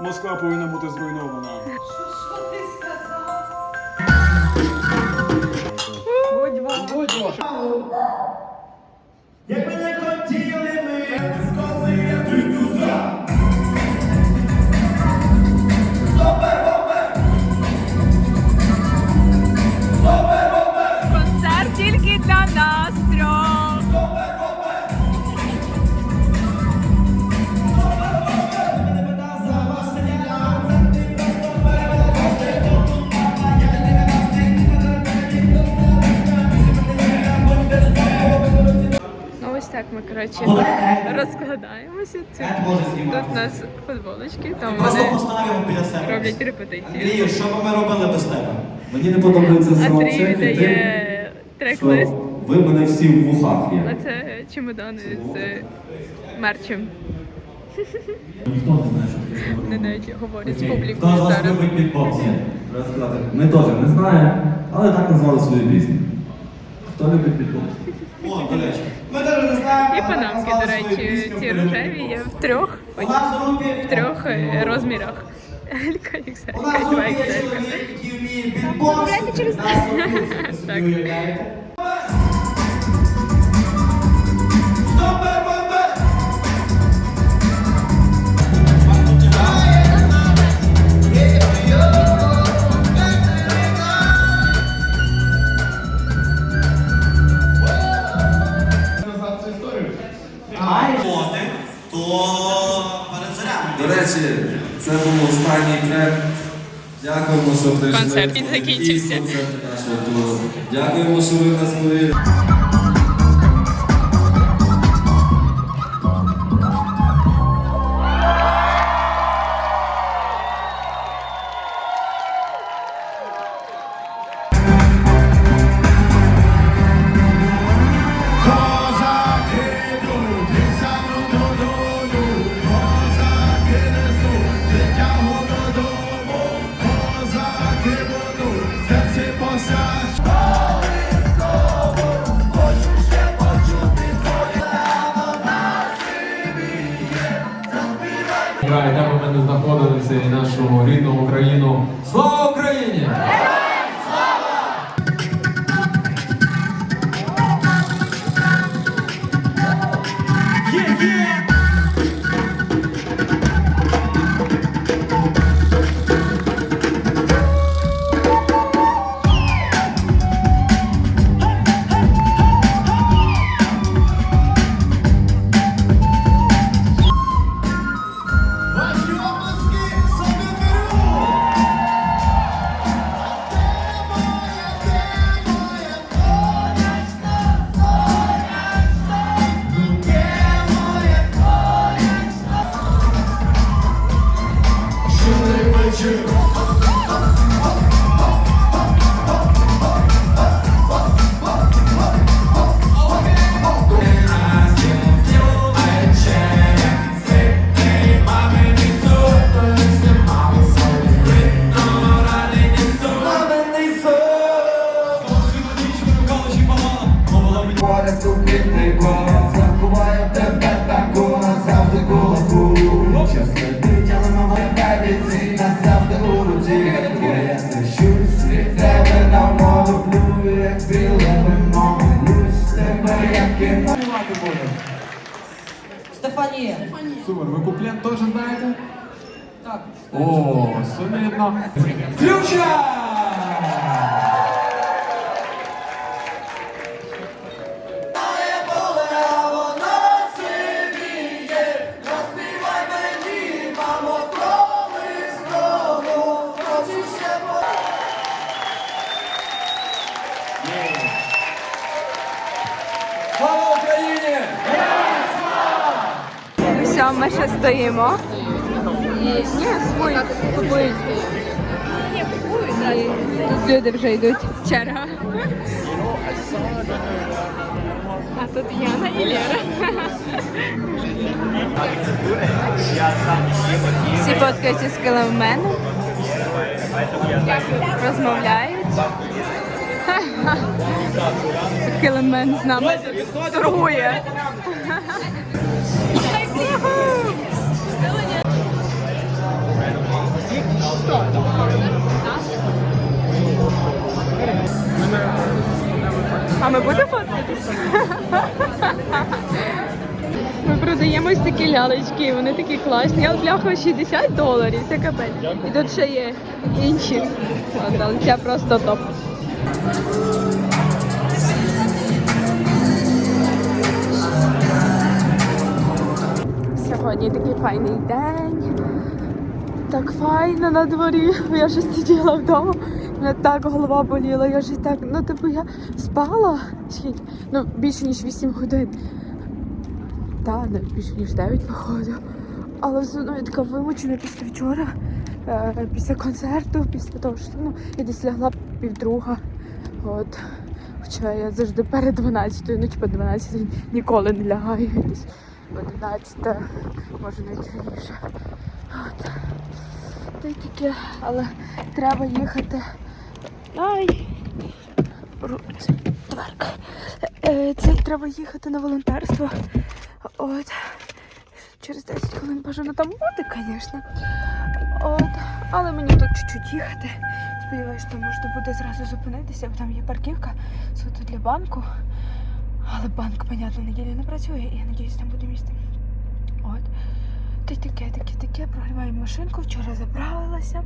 Москва повинна бути зруйнована. Якби не хотіли ми коротше розкладаємося. Це тут у нас футболочки, там Просто вони поставимо біля себе. роблять репетиції. Андрію, що б ми робили без тебе? Мені не подобається Андрій віддає трек-лист, ви мене всі в вухах а це чемодани з мерчем. Ніхто не знає, що Вони робить. навіть говорять з публікою Хто з вас зараз. ми теж не знаємо, але так назвали свою пісню. Хто любить бітбокс? О, до речі. Ми теж не знаємо. І панамки, до речі, ці рожеві є в трьох, ой, в трьох е, розмірах. Елька, У нас в XL, групі 2 Дякуємо, Він. Концерт закінчився. Концерт. Дякуємо, що ви нас повірили. Стефанія. Супер, ви куплет теж знаєте? Так. О, солідно. Включай! Ми стоїмо. Ні, купують, купують. І тут люди вже йдуть. Черга. А тут Яна і Лера. Всі фоткаються з килименом. Розмовляють. Килимен з нами торгує. А ми будемо фоткатися? Ми продаємо ось такі лялечки, вони такі класні. Я отляхала 60 доларів, це капець. І тут ще є інші. Але ця просто топ. Сьогодні такий файний день. Так файно на дворі. Я ж сиділа вдома. Мене так голова боліла. Я ж так, ну типу я спала скільки? Ну, більше ніж 8 годин. Та, навіть більше ніж 9 походу. Але все одно я така вимучена після вчора, е, після концерту, після того, що ну, я десь лягла півдруга. От. Хоча я завжди перед 12, ну типу 12 ніколи не лягаю. Десь 11, може навіть раніше. От. Й таке, але треба їхати. Ай! Це. Е, Це треба їхати на волонтерство. От. Через 10 хвилин бажано там бути, звісно. От. Але мені тут чуть-чуть їхати. Сподіваюся, що можна буде зразу зупинитися, бо там є парківка суто для банку. Але банк, понятно, неділю не працює, і я надіюсь, там буде місце. От. Й таке, таке, таке. Прогріваю машинку. Вчора заправилася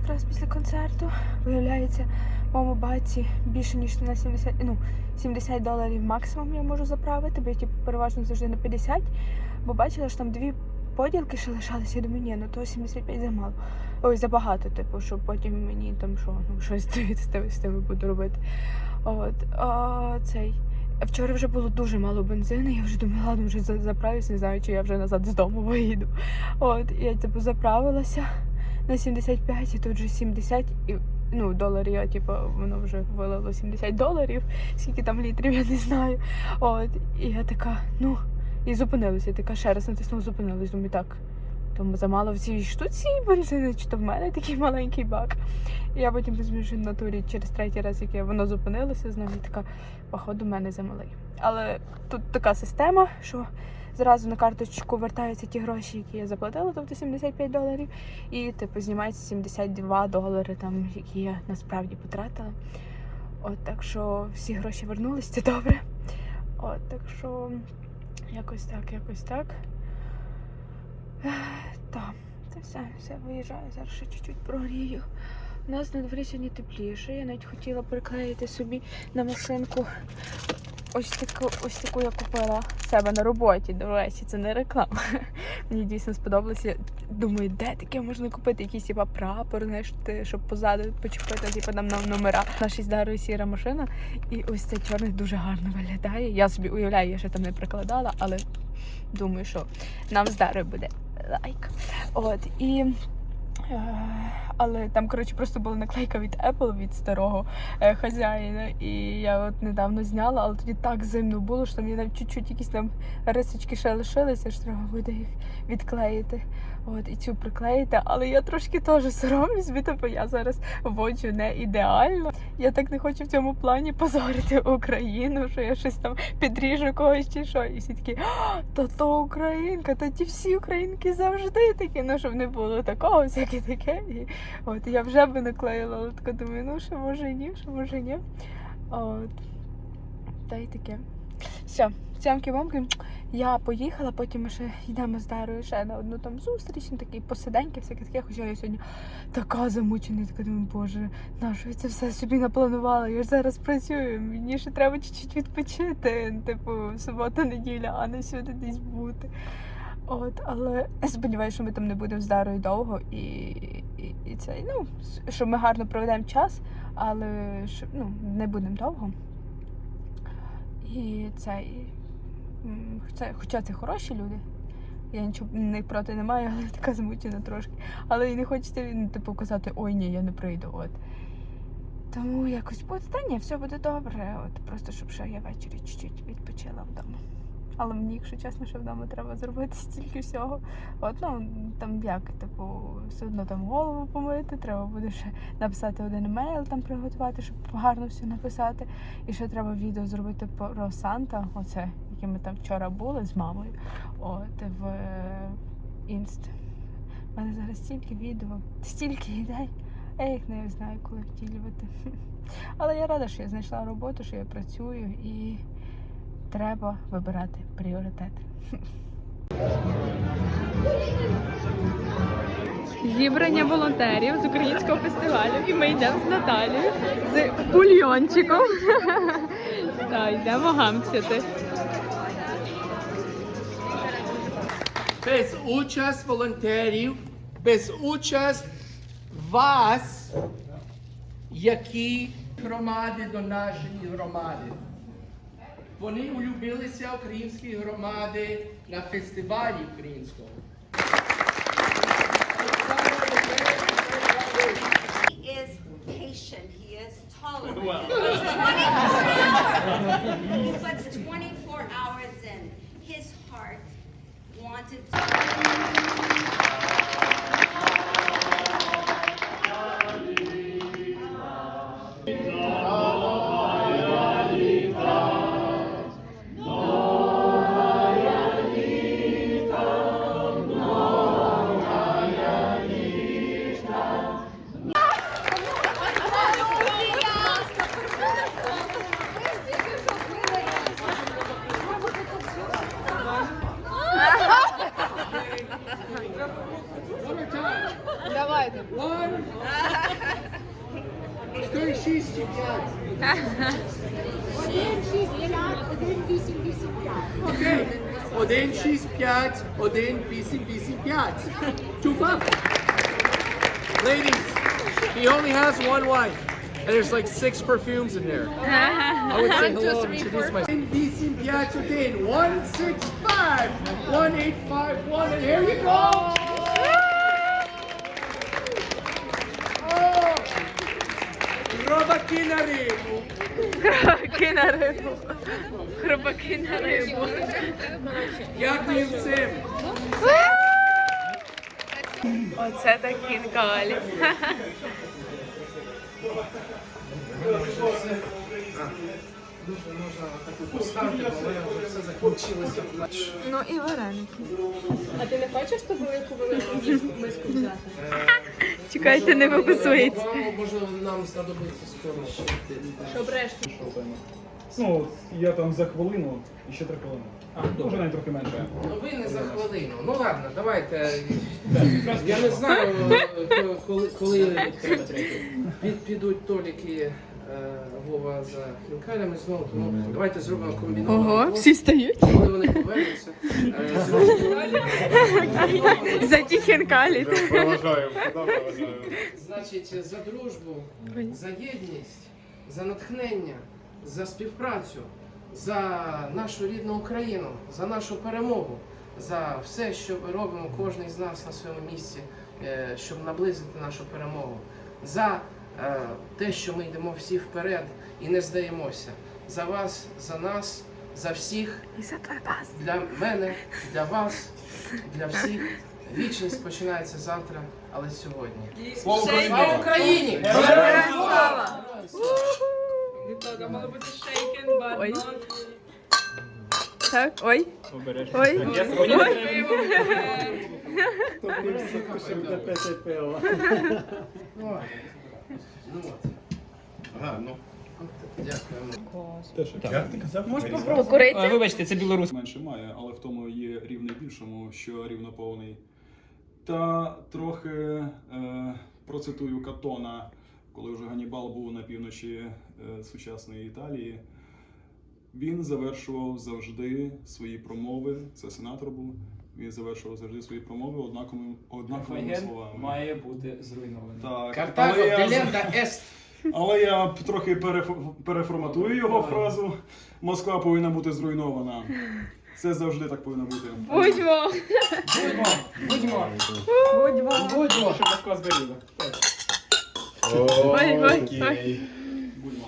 якраз після концерту. Виявляється, моєму баті більше ніж на 70, ну, 70 доларів максимум я можу заправити, бо я типу, переважно завжди на 50. Бо бачила, що там дві поділки ще лишалися. Я думаю, ні, ну то 75 замало. Ой, забагато, типу, щоб потім мені там що, ну щось з тими, буду робити. От, а, цей. Вчора вже було дуже мало бензину, я вже думала, ладно, вже заправлюсь, не знаю, чи я вже назад з дому виїду. От, я типу заправилася на 75, і тут вже 70, і, ну, доларів, я типу, воно вже вилило 70 доларів, скільки там літрів, я не знаю. От, і я така, ну, і зупинилася, я така ще раз натиснула, зупинилась, думаю, так. Тому замало в цій штуці бензину, чи то в мене такий маленький бак. І я потім розумію, що в натурі через третій раз, яке воно зупинилося, знову я така, походу, в мене замалий. Але тут така система, що зразу на карточку вертаються ті гроші, які я заплатила, тобто 75 доларів, і типу знімається 72 долари, там, які я насправді потратила. От так що всі гроші вернулись, це добре. От так що якось так, якось так. Так, це все, все виїжджаю, зараз ще чуть-чуть прогрію. У нас на дворі сьогодні тепліше. Я навіть хотіла приклеїти собі на машинку ось таку, ось таку я купила себе на роботі. До речі, це не реклама. Мені дійсно сподобалося. Думаю, де таке можна купити? Якийсь типа прапор, знаєш, щоб позаду почепити, типу там на номера. Наша Дарою сіра машина. І ось цей чорний дуже гарно виглядає. Я собі уявляю, я ще там не прикладала, але думаю, що нам з Дарою буде лайк. От і. Е, Але там, коротше, просто була наклейка від Apple від старого е, хазяїна. І я от недавно зняла, але тоді так зимно було, що є навіть чуть-чуть якісь там рисочки ще лишилися, що треба буде їх відклеїти. От, і цю приклеїти. Але я трошки теж соромлюсь, бо типу, я зараз воджу не ідеально. Я так не хочу в цьому плані позорити Україну, що я щось там підріжу когось чи що. І всі такі, «А, то українка, то ті всі українки завжди такі, ну щоб не було такого, всяке таке. І от я вже би наклеїла, але така думаю, ну що може і ні, що може і ні. От. Та й таке. Все, цямки бомки Я поїхала, потім ми ще йдемо з Дарою ще на одну там зустріч, такі посиденьки, всяке таке, хоча я сьогодні така замучена, така думаю, боже, на що я це все собі напланувала? Я ж зараз працюю, мені ще треба чуть-чуть відпочити, типу, субота, неділя, а не всюди десь бути. От, але сподіваюся, що ми там не будемо з Дарою довго і, і, і це, ну, що ми гарно проведемо час, але що, ну, не будемо довго. І це, і, це, хоча це хороші люди. Я нічого не проти не маю, але така змучена трошки. Але і не хочеться ну, типу казати, ой ні, я не прийду. От. Тому якось буде, та ні, все буде добре. От просто щоб ще я ввечері чуть-чуть відпочила вдома. Але мені, якщо чесно, що вдома треба зробити стільки всього. От, ну там як, типу, все одно там голову помити, треба буде ще написати один емейл, там приготувати, щоб гарно все написати. І ще треба відео зробити про Санта, оце, яке ми там вчора були з мамою. От в е, інст. У мене зараз стільки відео, стільки ідей. Я їх не знаю, коли втілювати. Але я рада, що я знайшла роботу, що я працюю і треба вибирати пріоритети. Зібрання волонтерів з українського фестивалю. І ми йдемо з Наталією з бульйончиком. Так, йдемо гамцяти. без участь волонтерів, без участь вас, які громади до нашої громади. Вони улюбилися українські громади на фестивалі українського. One. Чотири, шість, чи п'ять. Окей. Один, шість, п'ять, один, вісім, вісім, п'ять. Two, five. Ladies, he only has one wife. And there's like six perfumes in there. I would say hello and introduce myself. Один, вісім, п'ять, один. One, six, five. One, eight, five, one. And here you go. Робаки на рибу. Хробаки на рибу. Хробаки на рибу. Дякую всім. Оце так хінкалі. Ну і вареники. А ти не хочеш ту велику велику миску взяти? Чекайте, не виписується. Може нам знадобиться скоро ще. Щоб решту. Ну, я там за хвилину і ще три хвилини. А, Може навіть трохи менше. Ну ви не за хвилину. Ну ладно, давайте. Я не знаю, е, коли, коли підуть Толіки е, Вова за хінкалями знову, тому давайте зробимо комбінований. Ого, всі стають. Коли вони повернуться, е, зробимо За ті хінкалі. Значить, за дружбу, за єдність, за натхнення, за співпрацю, за нашу рідну Україну, за нашу перемогу, за все, що ми робимо кожен з нас на своєму місці, е, щоб наблизити нашу перемогу, за е, те, що ми йдемо всі вперед і не здаємося. За вас, за нас, за всіх І за твій пас. для мене, для вас, для всіх. Вічність починається завтра, але сьогодні. Слава Україні! Ой. Так, ой. Ой. Ой. Ой. Ну от. Дякуємо. Покурити? Вибачте, це білорус. Менше має, але в тому є рівний більшому, що рівно повний. Та трохи е, процитую Катона, коли вже Ганібал був на півночі е, сучасної Італії. Він завершував завжди свої промови. Це сенатор був. Він завершував завжди свої промови однаковими, однаковими Карфаген словами. має бути зруйнований. Так, Картаго, але я- Беленда, Ест. Але я трохи переф- переформатую його фразу. Москва повинна бути зруйнована. Це завжди так повинно бути. Будьмо. Будьмо! Будьмо. Будьмо! Щоб Москва згоріла. Ой, ой, ой. Будьмо.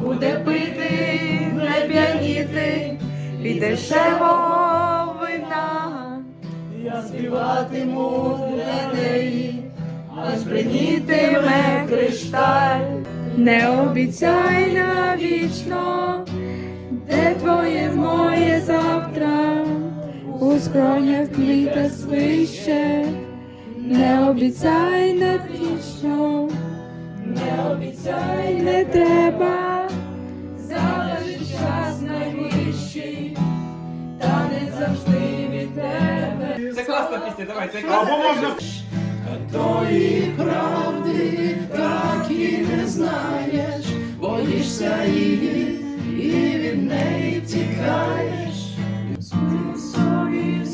Буде пити, не п'яніти вина. Я співатиму для неї, аж бринітиме кришталь. Не обіцяй навічно, де твоє моє завтра, у скронях квіта свище, не обіцяй навічно. Не обіцяй, не треба, залежить час найближчий, та не завжди класна пісня, давай, це Або можна Тої правди так і не знаєш, боїшся її і від неї тікаєш. Спи собі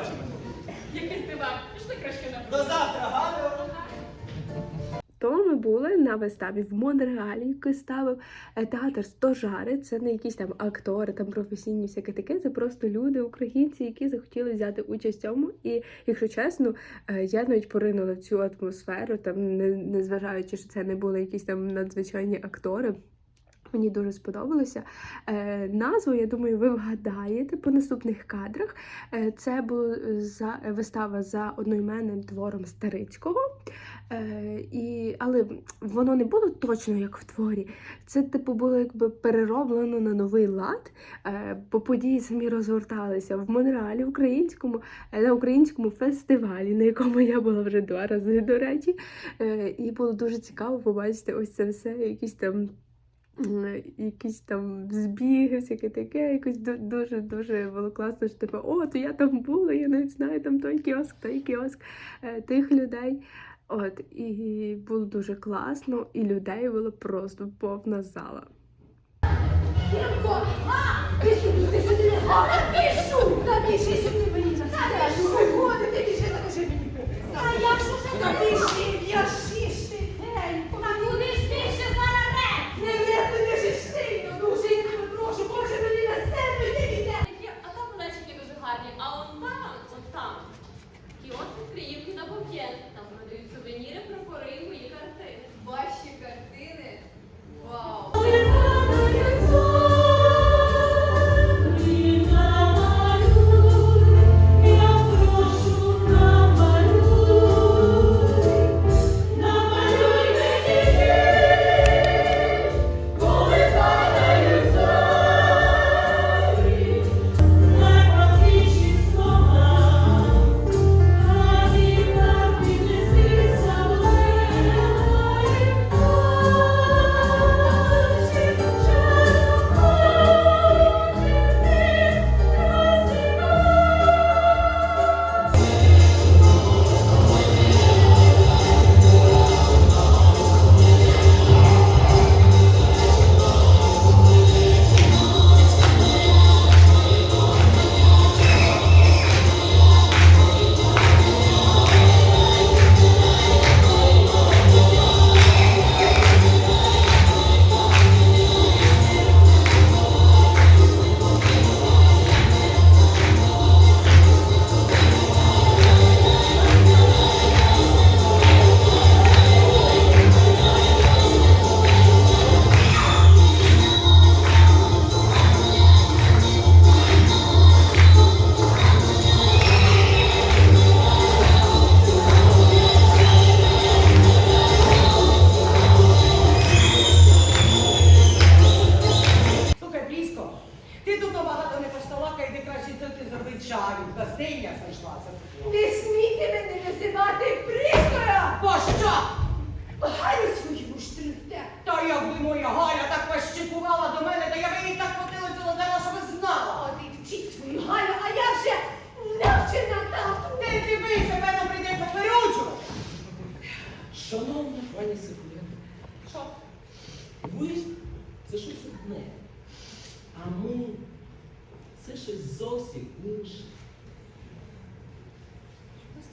вже пора, побачимо. Який дивак. Пішли краще на То ми були на виставі в Монреалі, який ставив е, театр Стожари. Це не якісь там актори, там професійні всяке таке. Це просто люди, українці, які захотіли взяти участь в цьому. І, якщо чесно, е, я навіть поринула в цю атмосферу, там не, незважаючи, що це не були якісь там надзвичайні актори. Мені дуже сподобалося. Е, назву, я думаю, ви вгадаєте по наступних кадрах. Е, це була за вистава за одноіменним твором Старицького. Е, і, але воно не було точно як в творі. Це, типу, було якби перероблено на новий лад, е, бо події самі розгорталися в Монреалі, українському, е, на українському фестивалі, на якому я була вже два рази, до речі. Е, і було дуже цікаво побачити ось це все, якісь там. Якісь там збіги, всяке таке, якось дуже дуже було класно, що типу, о, то я там була, я навіть знаю там той кіоск, той кіоск е, тих людей. От, і було дуже класно, і людей було просто повна зала. А як же це тобі ще вірші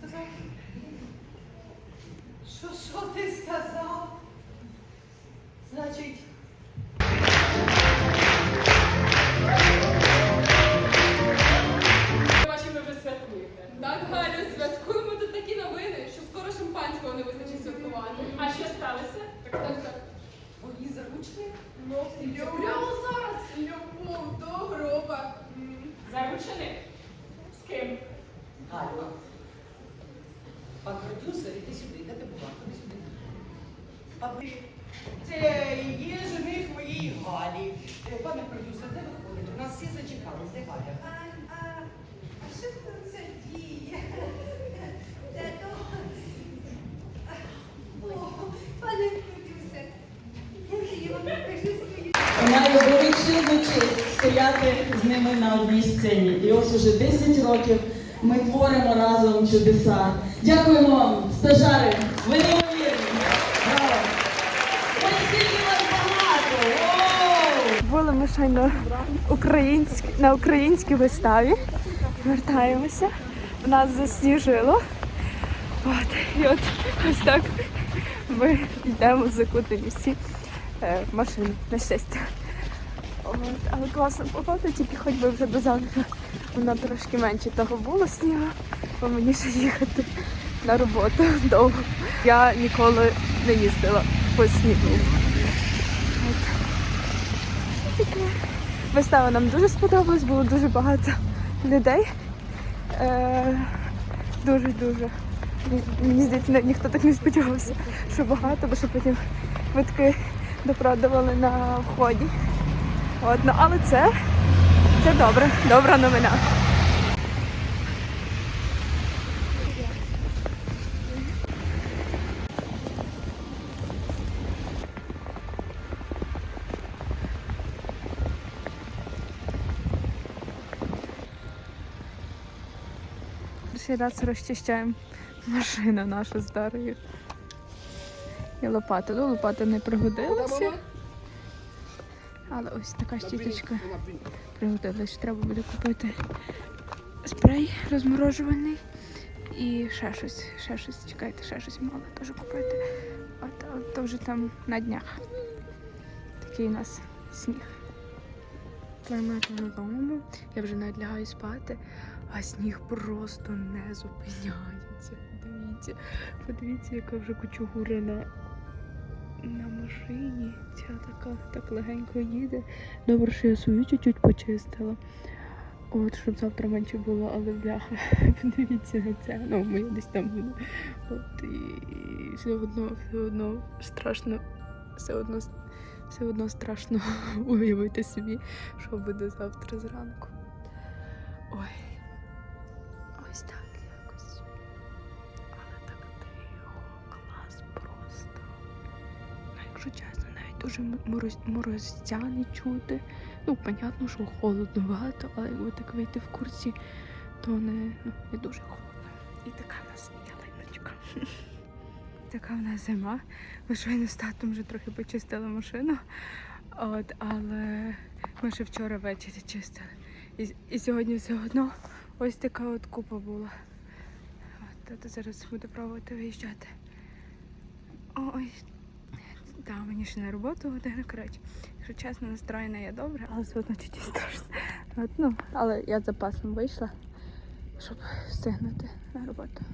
сказав? Що, що ти сказав? Значить, стояти з ними на одній сцені. І ось уже 10 років ми творимо разом чудеса. Дякуємо вам, стажари! Ви неймовірні! Були ми щойно українські, на українській виставі. Вертаємося. В нас засніжило. От, і от ось так ми йдемо закутані всі е, в машину, на щастя. Але класна погода, тільки хоч би вже до завтра воно трошки менше того було снігу, бо мені ще їхати на роботу довго. Я ніколи не їздила по снігу. Вистава нам дуже сподобалась, було дуже багато людей. Дуже-дуже. Мені здається, ніхто так не сподівався, що багато, бо що потім квитки допродавали на вході. От, ну, але це, це добре, добра новина. Перший раз розчищаємо машину нашу старою. І лопату. Ну, лопата не пригодилася. Але ось така щіточка пригодилась. Треба буде купити спрей розморожувальний і ще щось. Ще щось. Чекайте, ще щось мала теж купити. От, але то вже там на днях. Такий у нас сніг. Ми додому. Я вже навіть лягаю спати, а сніг просто не зупиняється. Дивіться, подивіться, яка вже кучугура на, машині. Ця така так легенько їде. Добре, що я свою чуть-чуть почистила. От, щоб завтра менше було, але бляха, подивіться на це. Ну, моє десь там було. От і все одно, все одно страшно, все одно, все одно страшно уявити собі, що буде завтра зранку. Ой. Дуже мороз, морозця не чути. Ну, понятно, що холодно багато, але якби так вийти в курсі, то не, ну, не дуже холодно. І така в нас ялиночка. Така в нас зима. Ми щойно з татом вже трохи почистили машину. От, але ми ще вчора ввечері чистили. І, і сьогодні все одно ось така от купа була. От, тато зараз буде пробувати виїжджати. Ой, та мені ще на роботу година, коротше. Якщо чесно, настроєна я добре, але все одно чуть страшно. От, ну, але я запасом вийшла, щоб встигнути на роботу.